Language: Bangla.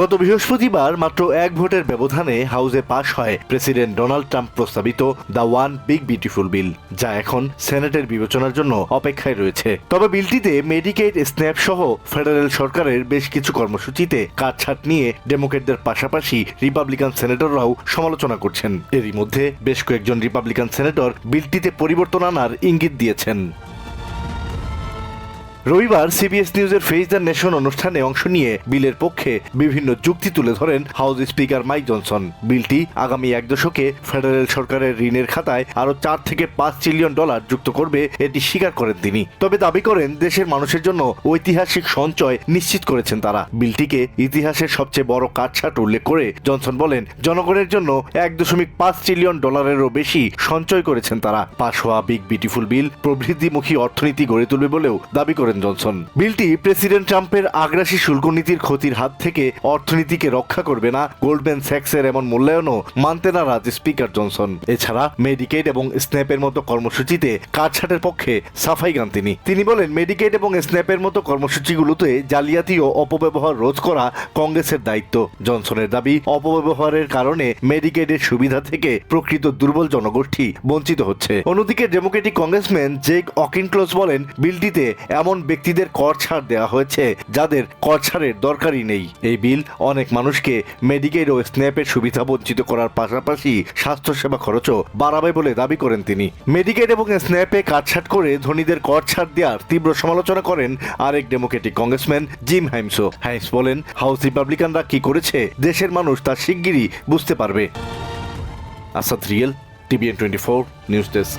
গত বৃহস্পতিবার মাত্র এক ভোটের ব্যবধানে হাউসে পাশ হয় প্রেসিডেন্ট ডোনাল্ড ট্রাম্প প্রস্তাবিত the one big beautiful bill, যা এখন সেনেটের বিবেচনার জন্য অপেক্ষায় রয়েছে। তবে বিলটিতে মেডিকেড স্ন্যাপ সহ ফেডারেল সরকারের বেশ কিছু কর্মসূচিতে কাটছাট নিয়ে ডেমোক্রেটদের পাশাপাশি রিপাবলিকান সেনেটররাও সমালোচনা করছেন। এরই মধ্যে বেশ কয়েকজন রিপাবলিকান সেনেটর বিলটিতে পরিবর্তন আনার ইঙ্গিত দিয়েছেন। রবিবার সিবিএস নিউজের ফেস দ্য নেশন অনুষ্ঠানে অংশ নিয়ে বিলের পক্ষে বিভিন্ন যুক্তি তুলে ধরেন হাউস স্পিকার মাইক জনসন। বিলটি আগামী এক দশকে ফেডারেল সরকারের ঋণের খাতায় আরও চার থেকে পাঁচ ট্রিলিয়ন ডলার যুক্ত করবে এটি স্বীকার করেন তিনি। তবে দাবি করেন, দেশের মানুষের জন্য ঐতিহাসিক সঞ্চয় নিশ্চিত করেছেন তারা। বিলটিকে ইতিহাসের সবচেয়ে বড় কাটছাট উল্লেখ করে জনসন বলেন, জনগণের জন্য এক দশমিক পাঁচ ট্রিলিয়ন ডলারেরও বেশি সঞ্চয় করেছেন তারা। পাশ হওয়া বিগ বিউটিফুল বিল প্রবৃদ্ধিমুখী অর্থনীতি গড়ে তুলবে বলেও দাবি করেন জনসন। বিলটি প্রেসিডেন্ট ট্রাম্পের আগ্রাসী শুল্ক নীতির ক্ষতির হাত থেকে অর্থনীতিকে রক্ষা করবে না, গোল্ডম্যান স্যাক্সের এমন মূল্যায়নও মানতে নারাজ স্পিকার জনসন। এছাড়া মেডিকেড এবং স্ন্যাপের মতো কর্মসূচিতে কাটছাটের পক্ষে সাফাই গান তিনি। তিনি বলেন, মেডিকেড এবং স্ন্যাপের মতো কর্মসূচিগুলোতে জালিয়াতি ও অপব্যবহার রোধ করা কংগ্রেসের দায়িত্ব। জনসনের দাবি, অপব্যবহারের কারণে মেডিকেডের সুবিধা থেকে প্রকৃত দুর্বল জনগোষ্ঠী বঞ্চিত হচ্ছে। অন্যদিকে ডেমোক্রেটিক কংগ্রেসম্যান জেক অকিনক্লোজ বলেন, বিলটিতে এমন ব্যক্তিদের কর ছাড় দেওয়া হয়েছে, যাদের কর ছাড়ের দরকারই নেই। এই বিল অনেক মানুষকে মেডিকেড ও স্ন্যাপের সুবিধা বঞ্চিত করার পাশাপাশি স্বাস্থ্যসেবা খরচও বাড়াবে বলে দাবি করেন তিনি। মেডিকেড এবং স্ন্যাপে কাটছাট করে ধনীদের কর ছাড় দেওয়ার তীব্র সমালোচনা করেন আরেক ডেমোক্রেটিক কংগ্রেসম্যান জিম হাইমসো হাইমস বলেন, হাউস রিপাবলিকানরা কি করেছে, দেশের মানুষ তা শিগগিরই বুঝতে পারবে। Asad real TVN twenty four news desk